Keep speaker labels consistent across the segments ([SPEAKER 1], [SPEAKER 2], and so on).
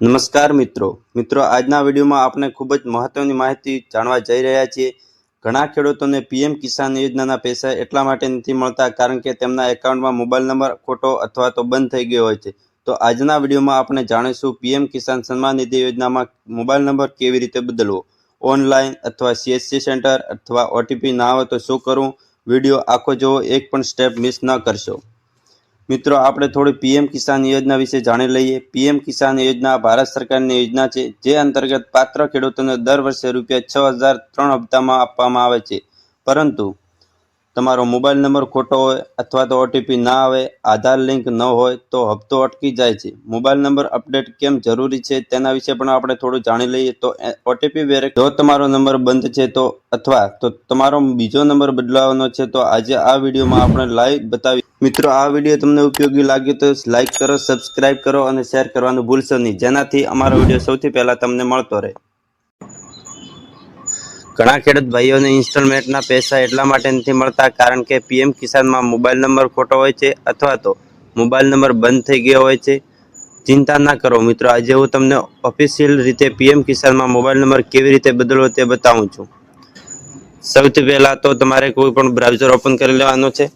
[SPEAKER 1] નમસ્કાર મિત્રો. મિત્રો, આજના વિડીયોમાં આપણે ખૂબ જ મહત્વની માહિતી જાણવા જઈ રહ્યા છીએ. ઘણા ખેડૂતોને પીએમ કિસાન યોજનાના પૈસા એટલા માટે નથી મળતા કારણ કે તેમના એકાઉન્ટમાં મોબાઈલ નંબર, ખોટો અથવા તો બંધ થઈ ગયો હોય છે. તો આજના વિડીયોમાં આપણે જાણીશું પીએમ કિસાન સન્માન નિધિ યોજનામાં મોબાઈલ નંબર કેવી રીતે બદલવો? ઓનલાઈન અથવા સીએસસી સેન્ટર અથવા ઓટીપી ના આવે તો શું કરવું? વીડિયો આખો જોવો, એક પણ સ્ટેપ મિસ ન કરશો. મિત્રો, આપણે થોડી પીએમ કિસાન યોજના વિશે જાણી લઈએ. પીએમ કિસાન યોજના ભારત સરકારની યોજના છે, જે અંતર્ગત પાત્ર ખેડૂતોને દર વર્ષે રૂપિયા છ હજાર ત્રણ હપ્તામાં આપવામાં આવે છે. પરંતુ તમારો મોબાઈલ નંબર ખોટો હોય અથવા તો ઓટીપી ના આવે, આધાર લિંક ન હોય, તો હપ્તો અટકી જાય છે. મોબાઈલ નંબર અપડેટ કેમ જરૂરી છે તેના વિશે પણ આપણે થોડું જાણી લઈએ. તો ઓટીપી વેરે જો તમારો નંબર બંધ છે તો અથવા તો તમારો બીજો નંબર બદલાવાનો છે તો આજે આ વિડીયોમાં આપણે લાઈવ બતાવી મિત્રો, આ વીડિયો તમને ઉપયોગી લાગ્યો તો લાઇક કરો સબસ્ક્રાઇબ કરો અને શેર કરવાનું ભૂલશો નહીં. જેનાથી અમારો વીડિયો સૌથી પહેલાં તમને મળતો રહે. ઘણા ખેડૂત ભાઈઓને ઇન્સ્ટોલમેન્ટના પૈસા એટલા માટે નથી મળતા કારણ કે પીએમ કિસાનમાં મોબાઈલ નંબર ખોટો હોય છે અથવા તો મોબાઈલ નંબર બંધ થઈ ગયો હોય છે. ચિંતા ના કરો મિત્રો, આજે હું તમને ઓફિશિયલ રીતે પીએમ કિસાનમાં મોબાઈલ નંબર કેવી રીતે બદલવો તે બતાવું છું. સૌથી પહેલાં તો તમારે કોઈ પણ બ્રાઉઝર ઓપન કરી લેવાનું છે.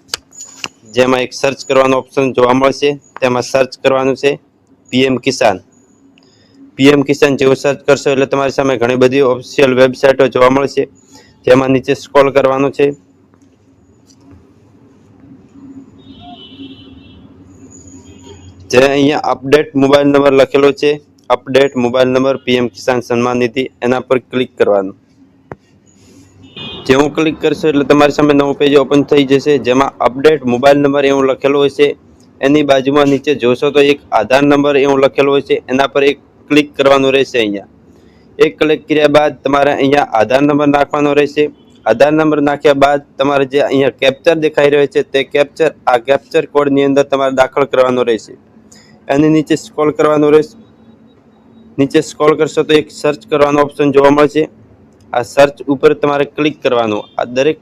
[SPEAKER 1] જેમાં એક સર્ચ કરવાનો ઓપ્શન જોવા મળશે. તેમાં સર્ચ કરવાનું છે પીએમ કિસાન પીએમ કિસાન જેવું સર્ચ કરશો એટલે તમારી સામે ઘણી બધી ઓફિશિયલ વેબસાઇટો જોવા મળશે. જેમાં નીચે સ્ક્રોલ કરવાનું છે. જે અહીંયા અપડેટ મોબાઈલ નંબર લખેલો છે. Update mobile number PM Kisan Samman Nidhi એના પર ક્લિક કરવાનું. જેવું ક્લિક કરશો એટલે તમારી સામે નવું પેજ ઓપન થઈ જશે, જેમાં અપડેટ મોબાઈલ નંબર એવું લખેલો હોય છે એની બાજુમાં નીચે જોશો તો એક આધાર નંબર એવું લખેલો હોય છે એના પર એક ક્લિક કરવાનું રહેશે અહીંયા. એક ક્લિક કર્યા બાદ તમારે અહીંયા આધાર નંબર નાખવાનો રહેશે. આધાર નંબર નાખ્યા બાદ તમારે જે અહીંયા કેપ્ચર દેખાઈ રહ્યો છે તે કેપ્ચર આ કેપ્ચર કોડની અંદર તમારે દાખલ કરવાનો રહેશે. એની નીચે સ્ક્રોલ કરવાનું રહેશે. નીચે સ્ક્રોલ કરશો તો એક સર્ચ કરવાનો ઓપ્શન જોવા મળશે. આ સર્ચ ઉપર તમારે ક્લિક કરવાનું. આ દરેક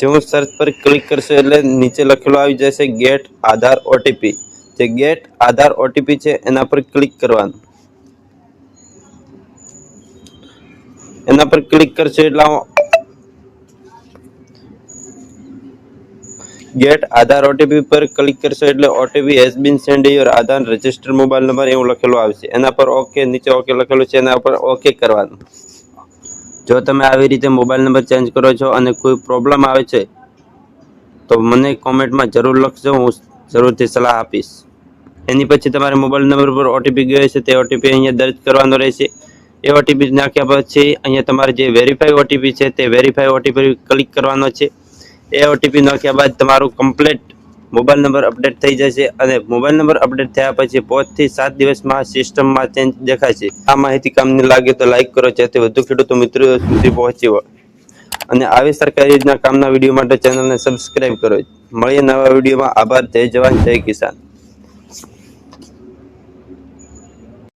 [SPEAKER 1] જેવું સર્ચ પર ક્લિક કરશો એટલે નીચે લખેલું આવી જશે ગેટ આધાર ઓટીપી જે ગેટ આધાર ઓટીપી છે, એના પર ક્લિક કરવાનું. એના પર ક્લિક કરશો એટલે ગેટ આધાર ઓટીપી પર ક્લિક કરશો એટલે OTP has been send your Aadhaar register mobile number એવું લખેલું આવશે. એના પર ઓકે નીચે ઓકે લખેલું છે, એના પર ઓકે કરવાનું. જો તમે આવી રીતે મોબાઈલ નંબર ચેન્જ કરો છો અને કોઈ પ્રોબ્લેમ આવે છે, તો મને કોમેન્ટમાં જરૂર લખજો, હું જરૂરથી સલાહ આપીશ. એની પછી તમારે મોબાઈલ નંબર પર ઓટીપી ગયો છે તે ઓટીપી અહીંયા દર્જ કરવાનો રહેશે. એ ઓટીપી નાખ્યા પછી અહીંયા તમારે જે વેરીફાઈ ઓટીપી છે, તે વેરીફાઈ ઓટીપી ક્લિક કરવાનો છે. એ ઓટીપી નાખ્યા બાદ તમારું કમ્પ્લેટ મોબાઈલ નંબર અપડેટ થઈ જશે અને મોબાઈલ નંબર અપડેટ થયા પછી પાંચથી સાત દિવસમાં સિસ્ટમમાં ચેન્જ દેખાશે. આ માહિતી કામની લાગે તો લાઈક કરો, જેથી વધુ ખેડૂતો મિત્રો સુધી પહોંચી અને આવી સરકારી યોજના કામના વીડિયો માટે ચેનલને સબસ્ક્રાઇબ કરો. મળીએ નવા વિડીયોમાં. આભાર. જય જવાન. જય કિસાન.